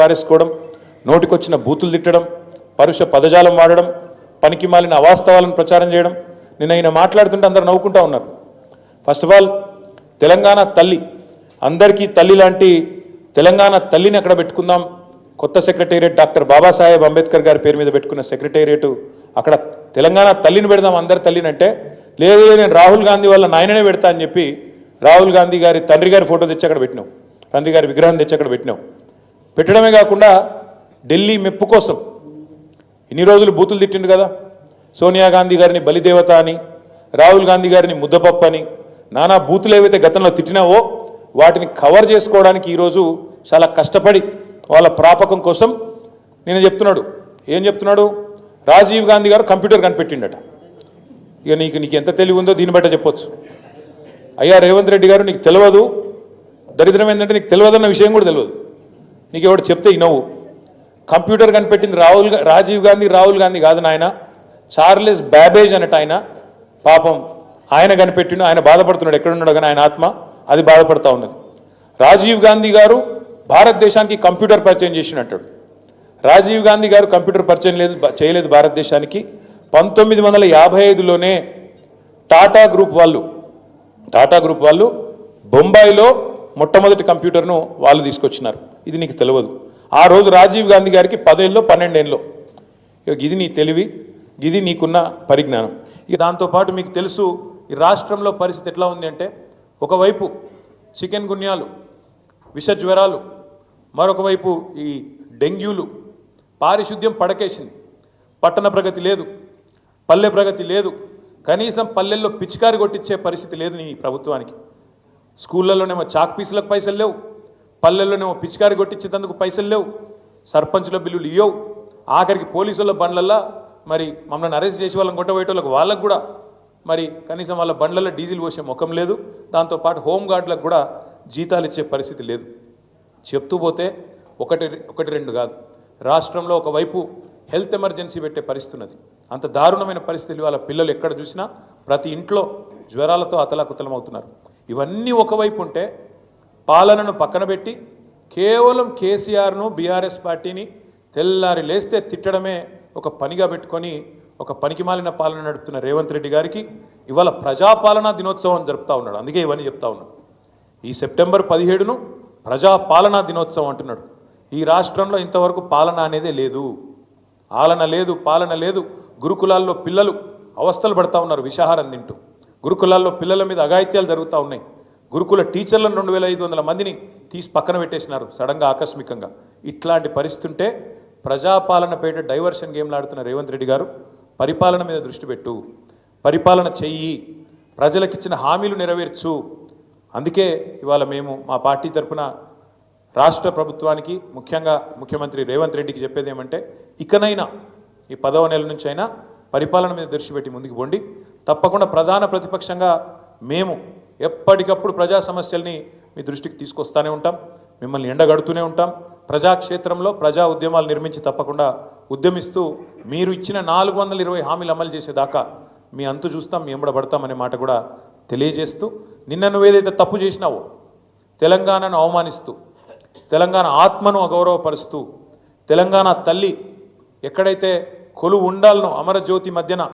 బారేసుకోవడం నోటికొచ్చిన బూతులు తిట్టడం పరుష పదజాలం వాడడం పనికి మాలిన అవాస్తవాలను ప్రచారం చేయడం నిన్న ఆయన మాట్లాడుతుంటే అందరు నవ్వుకుంటా ఉన్నారు. ఫస్ట్ ఆఫ్ ఆల్ తెలంగాణ తల్లి అందరికీ తల్లి లాంటి తెలంగాణ తల్లిని అక్కడ పెట్టుకుందాం? కొత్త సెక్రటేరియట్ డాక్టర్ బాబాసాహెబ్ అంబేద్కర్ గారి పేరు మీద పెట్టుకున్న సెక్రటేరియట్ అక్కడ తెలంగాణ తల్లిని పెడదాం అందరి తల్లిని అంటే లేదు నేను రాహుల్ గాంధీ వాళ్ళ నాయననే పెడతా అని చెప్పి రాహుల్ గాంధీ గారి తండ్రి గారి ఫోటో తెచ్చి అక్కడ పెట్టినాం. తండ్రి గారి విగ్రహం తెచ్చి అక్కడ పెట్టినాం. పెట్టడమే కాకుండా ఢిల్లీ మెప్పు కోసం ఇన్ని రోజులు బూతులు తిట్టిండు కదా. సోనియా గాంధీ గారిని బలిదేవత అని రాహుల్ గాంధీ గారిని ముద్దపప్పు అని నానా బూతులు ఏవైతే గతంలో తిట్టినావో వాటిని కవర్ చేసుకోవడానికి ఈరోజు చాలా కష్టపడి వాళ్ళ ప్రాపకం కోసం నేను చెప్తున్నాడు. ఏం చెప్తున్నాడు? రాజీవ్ గాంధీ గారు కంప్యూటర్ కనిపెట్టిండట. ఇక నీకు నీకు ఎంత తెలివి ఉందో దీన్ని బట్ట చెప్పొచ్చు. అయ్యా రేవంత్ రెడ్డి గారు నీకు తెలియదు దరిద్రం ఏంటంటే నీకు తెలియదన్న విషయం కూడా తెలియదు నీకు ఎవడు చెప్తే ఇనవు కంప్యూటర్ కనిపెట్టింది రాహుల్ రాజీవ్ గాంధీ రాహుల్ గాంధీ కాదు నాయన. చార్లెస్ బ్యాబేజ్ అన్నట్టు ఆయన. పాపం ఆయన కనిపెట్టిండు ఆయన బాధపడుతున్నాడు. ఎక్కడున్నాడు కానీ ఆయన ఆత్మ అది బాధపడతా ఉన్నది. రాజీవ్ గాంధీ గారు భారతదేశానికి కంప్యూటర్ పరిచయం చేసినట్టాడు. రాజీవ్ గాంధీ గారు కంప్యూటర్ పరిచయం లేదు చేయలేదు భారతదేశానికి. పంతొమ్మిది వందల యాభై ఐదులోనే టాటా గ్రూప్ వాళ్ళు టాటా గ్రూప్ వాళ్ళు బొంబాయిలో మొట్టమొదటి కంప్యూటర్ను వాళ్ళు తీసుకొచ్చినారు. ఇది నీకు తెలియదు. ఆ రోజు రాజీవ్ గాంధీ గారికి పదేళ్ళలో పన్నెండేళ్ళలో ఇక ఇది నీ తెలివి ఇది నీకున్న పరిజ్ఞానం. ఇక దాంతోపాటు మీకు తెలుసు ఈ రాష్ట్రంలో పరిస్థితి ఎట్లా ఉంది అంటే ఒకవైపు చికెన్ గున్యాలు విష జ్వరాలు మరొకవైపు ఈ డెంగ్యూలు పారిశుద్ధ్యం పడకేసింది. పట్టణ ప్రగతి లేదు పల్లె ప్రగతి లేదు కనీసం పల్లెల్లో పిచికారి కొట్టించే పరిస్థితి లేదు నీ ప్రభుత్వానికి. స్కూళ్ళలోనేమో చాక్ పీసులకు పైసలు లేవు పల్లెల్లోనేమో పిచికారి కొట్టించేందుకు పైసలు లేవు. సర్పంచ్ల బిల్లులు ఇవ్వవు ఆఖరికి పోలీసుల బండ్లల్లో మరి మమ్మల్ని అరెస్ట్ చేసి వాళ్ళని కొట్టబోయేటోళ్ళకి వాళ్ళకు కూడా మరి కనీసం వాళ్ళ బండ్లలో డీజిల్ పోసే ముఖం లేదు. దాంతోపాటు హోంగార్డులకు కూడా జీతాలు ఇచ్చే పరిస్థితి లేదు. చెప్తూ పోతే ఒకటి ఒకటి రెండు కాదు. రాష్ట్రంలో ఒకవైపు హెల్త్ ఎమర్జెన్సీ పెట్టే పరిస్థితి ఉన్నది. అంత దారుణమైన పరిస్థితులు వాళ్ళ పిల్లలు ఎక్కడ చూసినా ప్రతి ఇంట్లో జ్వరాలతో అతలాకుతలం అవుతున్నారు ఇవన్నీ ఒకవైపు ఉంటే పాలనను పక్కన పెట్టి కేవలం కేసీఆర్ను బీఆర్ఎస్ పార్టీని తెల్లారి లేస్తే తిట్టడమే ఒక పనిగా పెట్టుకొని ఒక పనికిమాలిన పాలన నడుపుతున్న రేవంత్ రెడ్డి గారికి ఇవాళ ప్రజాపాలనా దినోత్సవం జరుపుతూ ఉన్నాడు. అందుకే ఇవన్నీ చెప్తా ఉన్నాడు ఈ సెప్టెంబర్ పదిహేడును ప్రజాపాలనా దినోత్సవం అంటున్నాడు. ఈ రాష్ట్రంలో ఇంతవరకు పాలన అనేదే లేదు. ఆలన లేదు పాలన లేదు. గురుకులాల్లో పిల్లలు అవస్థలు పడతా ఉన్నారు విషాహారం తింటూ. గురుకులాల్లో పిల్లల మీద అఘాయిత్యాలు జరుగుతూ ఉన్నాయి. గురుకుల టీచర్లను రెండు వేల ఐదు వందల మందిని తీసి పక్కన పెట్టేసినారు సడన్గా ఆకస్మికంగా. ఇట్లాంటి పరిస్థితి ఉంటే ప్రజాపాలన పేట డైవర్షన్ గేమ్లు ఆడుతున్న రేవంత్ రెడ్డి గారు పరిపాలన మీద దృష్టి పెట్టు. పరిపాలన చెయ్యి. ప్రజలకిచ్చిన హామీలు నెరవేర్చు. అందుకే ఇవాళ మేము మా పార్టీ తరపున రాష్ట్ర ప్రభుత్వానికి ముఖ్యంగా ముఖ్యమంత్రి రేవంత్ రెడ్డికి చెప్పేది ఏమంటే ఇకనైనా ఈ పదవ నెల నుంచి అయినా పరిపాలన మీద దృష్టి పెట్టి ముందుకు పోండి. తప్పకుండా ప్రధాన ప్రతిపక్షంగా మేము ఎప్పటికప్పుడు ప్రజా సమస్యల్ని మీ దృష్టికి తీసుకొస్తానే ఉంటాం మిమ్మల్ని ఎండగడుతూనే ఉంటాం. ప్రజాక్షేత్రంలో ప్రజా ఉద్యమాలు నిర్మించి తప్పకుండా ఉద్యమిస్తూ మీరు ఇచ్చిన నాలుగు వందల ఇరవై హామీలు అమలు చేసేదాకా మీ అంతు చూస్తాం మీ ఎంబడబడతాం మాట కూడా తెలియజేస్తూ నిన్న నువ్వేదైతే తప్పు చేసినావో తెలంగాణను అవమానిస్తూ తెలంగాణ ఆత్మను అగౌరవపరుస్తూ తెలంగాణ తల్లి ఎక్కడైతే కొలు ఉండాలనో అమరజ్యోతి మధ్యన